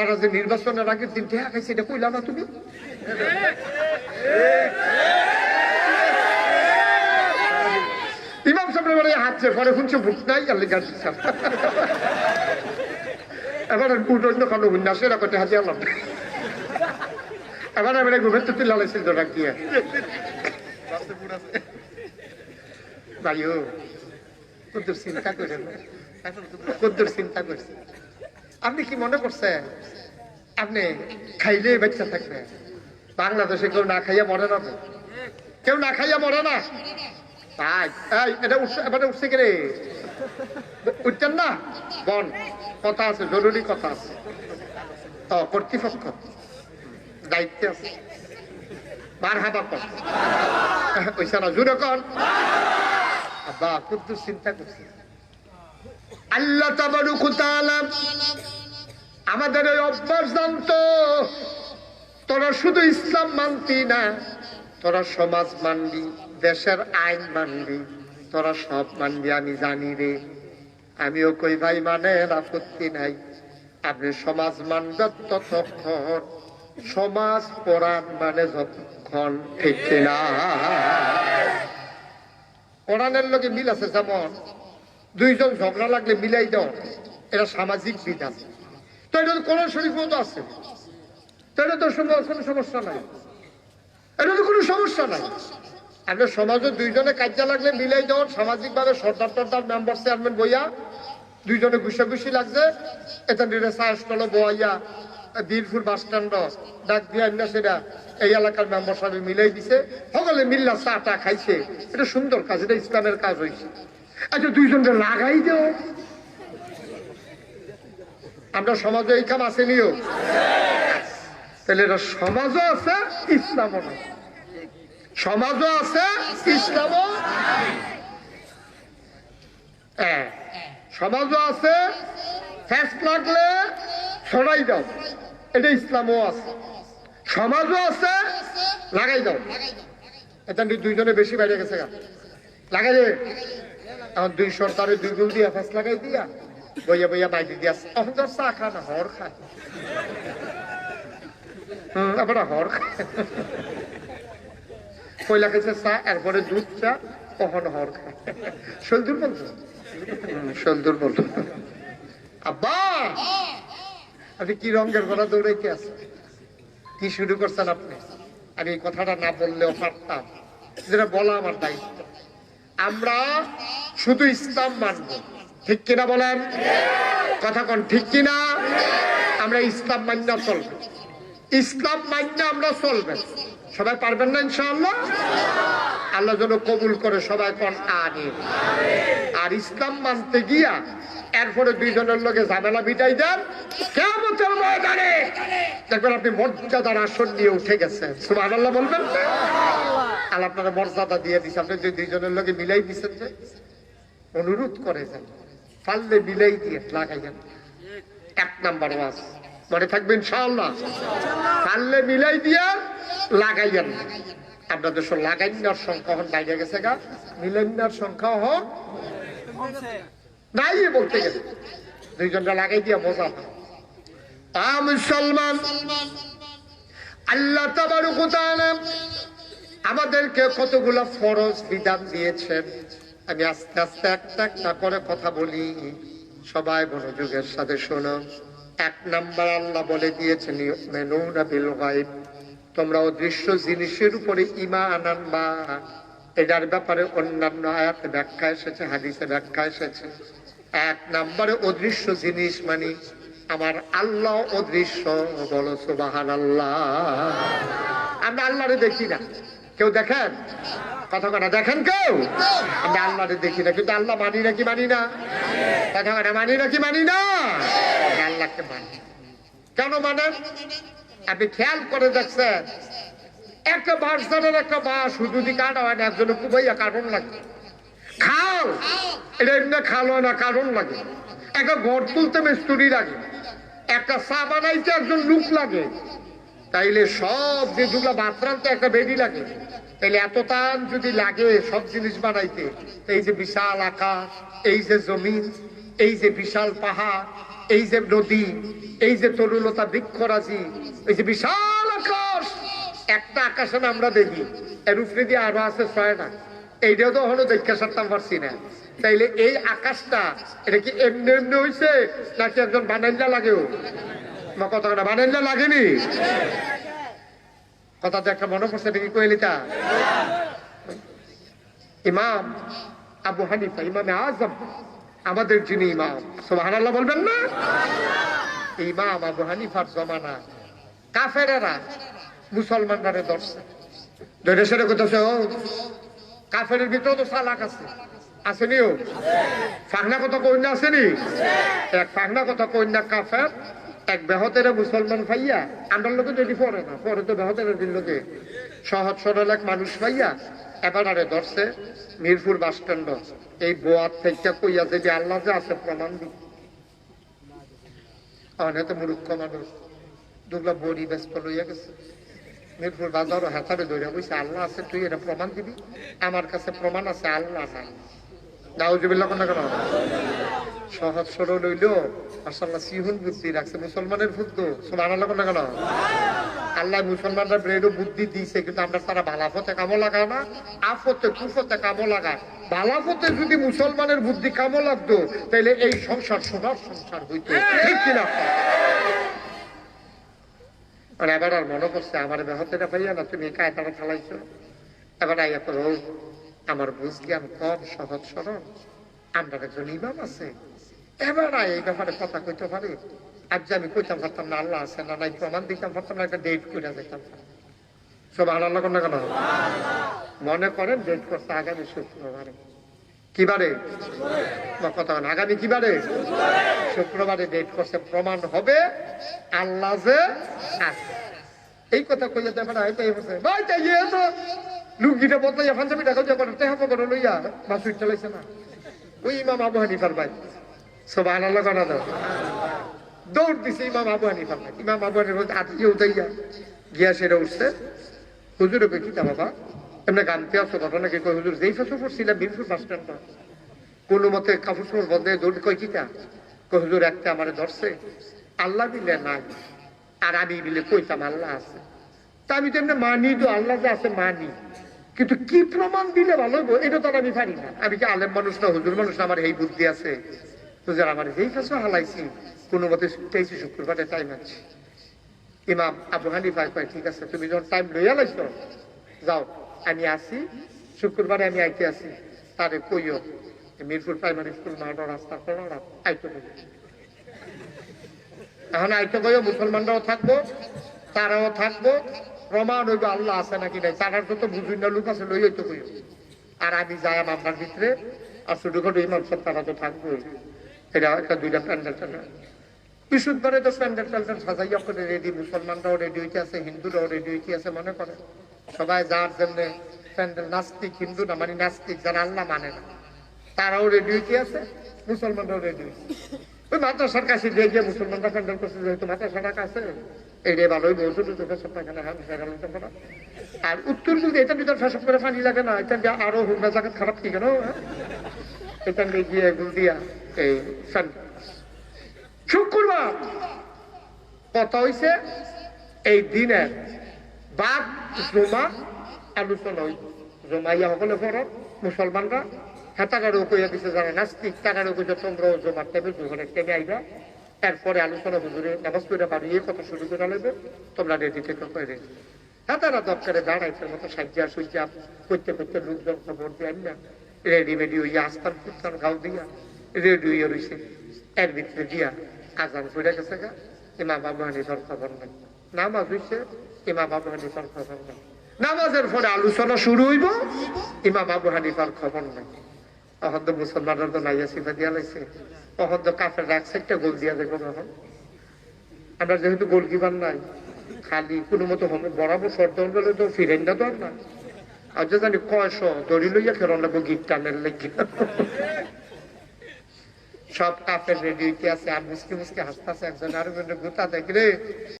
তারা যে নির্বাচনের আগের দিন টেহা খাইছে, এটা কইলা না তুমি? ইমাম সাহেবের বাড়ি হাঁটছে পরে নাই, আল্লি গাছ এবার বুট অন্য কালো হুন্না সেরা করতে হাজি আলাম এবার এবারে ঘুমের তো তুলে ডাক দিয়ে। ভাইও কদ্দুর চিন্তা চিন্তা করছে আপনি কি মনে করছেন? আপনি খাইলে বাচ্চা থাকবে। বাংলাদেশে কেউ না খাইয়া মরে না তো। কেউ না খাইয়া মরে না। উঠছে উঠছে কে রে? না? বন কথা আছে কথা আছে। দায়িত্বে আছে। চিন্তা করছে। আল্লাহ আমাদের ওই অভ্যাস জানতো তোরা শুধু ইসলাম মানতি না, তোরা সমাজ মানবি, দেশের আইন মানবি, তোরা সব মানবি, আমি জানি রে। আমিও কই, ভাই মানে আপত্তি নাই। আপনি সমাজ মানবেন ততক্ষণ। সমাজ পড়ান মানে যতক্ষণ ঠিক কিনা। কোরআনের লোকে মিল আছে যেমন দুইজন ঝগড়া লাগলে মিলাই দাও। এটা সামাজিক বিধান। তো এটা তো কোরআন শরীফও তো আছে। তো এটা তো কোনো সমস্যা নাই। এটা তো কোনো সমস্যা নাই। আপনার সমাজে দুইজনে কাজা লাগলে মিলাই দেওয়ার সামাজিক ভাবে সর্দার টর্দার মেম্বার চেয়ারম্যান বইয়া দুইজনে ঘুষাঘুষি লাগছে। এটা নিরে সাহস করল, বইয়া, বীরপুর বাস স্ট্যান্ড, ডাক সেটা এই এলাকার মেম্বার সাহেব মিলাই দিছে। সকলে মিল্লা চা টা খাইছে। এটা সুন্দর কাজ, এটা ইসলামের কাজ হয়েছে আচ্ছা দুইজনকে লাগাই দেও। আমরা সমাজে এই কাম আছে নিও তাহলে এটা সমাজও আছে, ইসলামও সমাজও আছে, ইসলামও হ্যাঁ সমাজও আছে লাগলে সরাই দাও। এটা ইসলামও আছে। সমাজও আছে, লাগাই দাও। এটা দুইজনে বেশি বাইরে গেছে লাগাই দে। এখন দুই সরকারের দুই গুল দিয়া ফ্যাস লাগাই দিয়া বইয়া বইয়া বাইরে দিয়া তখন তো চা খা না হর খায়। হুম। আবার হর খায়। কয়লা খেয়েছে চা এরপরে দুধ চা কখন হর খায়। সলদুর বলতো সলদুর বলতো আব্বা! আপনি কি রঙের গলা দৌড়াইতে আছে? কি শুরু করছেন আপনি? আমি এই কথাটা না বললেও পারতাম। যেটা বলা আমার দায়িত্ব। আমরা শুধু ইসলাম মানব। ঠিক কিনা বলেন? কথা কোন, ঠিক কিনা? আমরা ইসলাম মান্য চলবে। ইসলাম মান্য আমরা চলবে। সবাই পারবেন না ইনশাআল্লাহ? আল্লাহ যেন কবুল করে সবাই কন, আমিন। আর ইসলাম মানতে গিয়া এরপরে দুইজনের লোকে ঝামেলা বিটাই দেন কেমতের ময়দানে। দেখবেন আপনি মর্যাদার আসন নিয়ে উঠে গেছেন। আল্লাহ বলবেন না? আল্লাহ আপনারা মর্যাদা দিয়ে দিচ্ছে আপনি যে দুইজনের লোকে মিলাই দিচ্ছেন যে অনুরোধ করে যান। পারলে মিলাই দিয়ে লাগাই যান এক নাম্বার ওয়াজ মনে থাকবেন ইনশাআল্লাহ। পারলে মিলাই দিয়ে লাগাইয়েন আপনাদের সব লাগাই নেওয়ার সংখ্যা হন বাইরে গেছে গা। মিলাই নেওয়ার সংখ্যা হন নাই বলতে গেলে। দুইজনটা লাগাই দিয়া মজা তা মুসলমান। আল্লাহ তাবারুক তাআলা আমাদেরকে কতগুলো ফরজ বিধান দিয়েছেন? আমি আস্তে আস্তে একটা একটা করে কথা বলি। সবাই মনোযোগের সাথে শোনো। এক নাম্বার আল্লাহ বলে দিয়েছেন তোমরা অদৃশ্য জিনিসের উপরে ইমা আনানবা এটার ব্যাপারে অন্যান্য আয়াতে ব্যাখ্যা এসেছে, হাদিসে ব্যাখ্যা এসেছে। এক নাম্বারে অদৃশ্য জিনিস মানে আমার আল্লাহ অদৃশ্য। বলো সুবাহান আল্লাহ আমরা আল্লাহরে দেখি না। কেউ দেখেন? কথা কথা দেখেন কেউ? আমরা দেখি না, কিন্তু আল্লাহ মানি না কি মানি না? কথা কথা মানি না কি মানি না? আল্লাহকে মানি। কেন মানেন আপনি খেয়াল করে দেখছেন, একটা বাঁশদানের একটা যদি কাটা হয় লাগে। এটা না, কারণ লাগে। একটা তুলতে লাগে। একটা একজন লুক লাগে। তাইলে সব একটা বেডি লাগে। তাইলে এত টান যদি লাগে সব জিনিস বানাইতে এই যে বিশাল আকাশ, এই যে জমিন, এই যে বিশাল পাহাড়, এই যে নদী, এই যে তরুলতা বৃক্ষরাজি, এই যে বিশাল আকাশ, একটা আকাশে আমরা দেখি। এর উপরে দিয়ে আরও আছে ছয় না এইটাও তো হলো দেখা সারতাম পারছি না। তাইলে এই আকাশটা, এটা কি এমনি এমনি হয়েছে নাকি একজন বানাইলা লাগেও? কথা বানাইলা লাগেনি? কথা তো একটা মনে পড়ছে এটা কি কইলিতা ইমাম আবু হানিফা, ইমামে আজম, আমাদের যিনি ইমাম সোহান বলবেন না? ইমাম আবু হানিফার জমানা। কাফেরেরা মুসলমানরা ধরছে। ধরে সেটা করতেছে ও কাফের ভিতরে তো চালাক আছে। ও ফাগনা কথা কন্যা আসেনি এক ফাগনা কথা কন্যা কাফের এক বেহতের মুসলমান ভাইয়া আমরা লোকে যদি পড়ে না, পরে তো বেহতের লোকে সহজ সরল এক মানুষ ভাইয়া এবার আরে ধরছে মিরপুর বাস স্ট্যান্ড। এই বোয়ার থেকে কইয়া যে আল্লাহ যে আছে প্রমাণ দি অনেক মানুষ। দুগলা বড়ি গেছে। মিরপুর বাজারও হাতারে ধরে বইছে আল্লাহ আছে, তুই এটা প্রমাণ দিবি? আমার কাছে প্রমাণ আছে, আল্লাহ নাই। নাউজুবিল্লাহ কোন কেন? সহজ সরল হইল। মাসাল্লাহ সিহুন বুদ্ধি রাখছে। মুসলমানের বুদ্ধ সোমান আল্লাহ কোন কেন? আল্লাহ মুসলমানরা ব্রেডও বুদ্ধি দিয়েছে কিন্তু আমরা তারা বালাফতে কামো লাগায় না আফতে কুফতে কামো লাগায় বালাফতে যদি মুসলমানের বুদ্ধি কামো লাগতো তাহলে এই সংসার, সোনার সংসার হইতো। ঠিক কিনা? আর এবার আর মনে করছে আমার বেহতেরা পাইয়া না, তুমি কায় তারা খেলাইছো। এবার আইয়া করো আমার বুঝ জ্ঞান কম, সহজ সরল। আমরা একজন ইমাম আছে এবার এই ব্যাপারে কথা কইতে পারে? আজ আমি কইতাম পারতাম না, আল্লাহ আছে না নাই, প্রমাণ দিতাম পারতাম না, একটা ডেট করে যেতাম সব আল্লাহ কোন কেন? মনে করেন ডেট করছে আগামী শুক্রবারে। কিবারে? বা কথা আগামী কিবারে? শুক্রবারে ডেট করছে, প্রমাণ হবে আল্লাহ যে এই কথা কইয়া দেবে না হয়তো এই ভাই, তাই ইয়ে তো লুঙ্গিটা বদলাইয়া পাঞ্জাবিটা কইয়া করে তেহা করে লইয়া মাসুর চালাইছে না। ওই ইমাম আবু হানিফার ভাই। সব আল্লাহ করা দাও দৌড় দিছে ইমাম আবু হানিফার ভাই ইমাম আবু হানিফার আজকে উঠাইয়া গিয়া সেটা উঠছে। হুজুরে কই কিতা বাবা? এমনি গানতে আসো ঘটনা কি কই হুজুর, যেই ফেসো করছিলাম বিরপুর বাস স্ট্যান্ড কোনো মতে কাপড় চোপড় বদলে দৌড় কই কিতা? কই হুজুর, একটা আমারে ধরছে। আল্লাহ দিলে নাই। আর আমি বিলে কইতাম আল্লাহ আছে। তা আমি তো এমনি মানি তো, আল্লাহ যে আছে মানি। কিন্তু কি প্রমাণ দিলে ভালো এটা তো আমি পারি না। আমি কি আলেম মানুষ না, হুজুর মানুষ না, আমার এই বুদ্ধি আছে? হুজুর আমার যেই ফেসো হালাইছি, কোনো মতে তেইশে শুক্রবারে টাইম আছে। ইমাম আবু হানিফা কয়, ঠিক আছে, তুমি যখন টাইম লইয়া লাইছো, যাও, আমি আসি, শুক্রবারে আমি আইতে আসি। তারে কইও, মিরপুর প্রাইমারি স্কুল মাঠের রাস্তা করো আইতে এখন আইতে কইও, মুসলমানরাও থাকব, তারাও থাকব, প্রমাণ হইব আল্লাহ আছে নাকি নাই। তারার তো বুঝুই না লোক আছে লই হইতে কইও। আর আমি যাই আমার ভিতরে, আর ছোটখাটো ইমাম সব তারা তো থাকবোই। এটা একটা দুইটা প্যান্ডেল ট্যান্ডেল বিশুদ্ধবারে তো প্যান্ডেল ট্যান্ডেল সাজাইয়া করে রেডি মুসলমানরাও রেডি হইতে আছে, হিন্দুরাও রেডি হইতে আছে, মনে করে সবাই যার জন্য প্যান্ডেল নাস্তিক, হিন্দু না মানে নাস্তিক, যারা আল্লাহ মানে না। তারাও রেডি হইতে আছে, মুসলমানরাও রেডি হইছে ওই মাদ্রাসার কাছে যে গিয়ে মুসলমানরা প্যান্ডেল করছে যেহেতু মাদ্রাসাটা কাছে এইটাই ভালোই বলছো তো তোকে সব হ্যাঁ সেখানে হইতে পারা আর উত্তর যদি এটা ভিতর ফেসব করে পানি লাগে না, এটা আরও হুন্ডা জায়গা খারাপ কি কেন? হ্যাঁ? নিয়ে গিয়ে গুল দিয়া, এই শুক্রবার! কথা হইছে, এই দিনের বাদ জমা আলোচনা হইব জমাইয়া সকলে পড়ত মুসলমানরা হেতাগারও কইয়া দিছে, যারা নাস্তিক, তাগারও কইছে তোমরাও জমার টেবিল দুজনে টেনে আইবা। এরপরে আলোচনা হুজুরে নামাজ পড়ে বাড়িয়ে কথা শুরু করে নেবে তোমরা রেডি থেকে করে হেতারা দরকারে দাঁড়াইছে, মতো সাজ্জা সুজ্জা করতে করতে লোকজন খবর দেন না। রেডি মেডি হইয়া আস্তান ফুস্তান গাও দিয়া রেডি হইয়া রইছে। এর ভিতরে দিয়া আজান পড়ে গেছে গা, ইমাম আবু হানিফার খবর নাই। নামাজ হইছে, ইমাম আবু হানিফার খবর নাই। নামাজের পরে আলোচনা শুরু হইব, ইমাম আবু হানিফার খবর নাই। অহদ্দ মুসলমানরা তো নাইয়া সিফা দিয়া লাইছে। অহদ্দ কাফের এক সাইডটা গোল দিয়া দেখব এখন আমরা যেহেতু গোলকিপার নাই, খালি কোনো মতো বরাবর শর্ত হলে তো ফিরেন না তো আর না আর জানি কয়শ দড়ি লইয়া ফেরন লাগবো লেগে সব কাপের রেডি আছে আর মুসকে মুসকে হাসতে আছে একজন আরেকজনের গুতা দেখলে